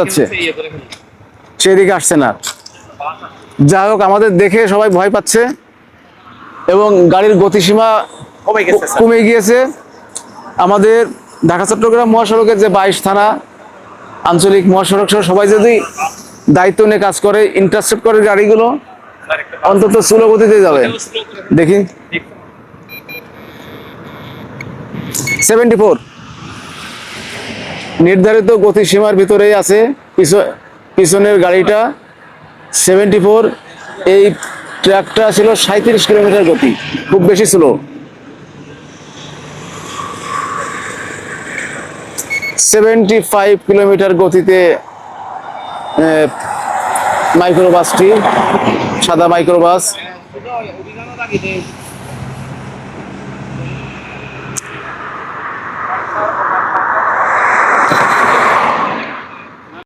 যাচ্ছে। সেদিকে আসছে না। যাই হোক আমাদের দেখে সবাই ভয় পাচ্ছে এবং গাড়ির গতিসীমা কমে গিয়েছে। আমাদের ঢাকা চট্টগ্রাম মহাসড়কের যে বাইশ থানা আঞ্চলিক মহাসড়ক সহ সবাই যদি দায়িত্ব নিয়ে কাজ করে ইন্টারসেপ্ট করে গাড়িগুলো অন্তত স্লো গতিতে যাবে। দেখি। সেভেন্টি ফোর নির্ধারিত গতিসীমার ভিতরেই আছে। পিছ- পিছনের গাড়িটা সেভেন্টি ফোর এই ট্র্যাকটা ছিল সাঁত্রিশ কিলোমিটার গতি, খুব বেশি স্লো সেভেন্টি ফাইভ কিলোমিটার গতিতে মাইক্রোবাসটি সাদা মাইক্রোবাস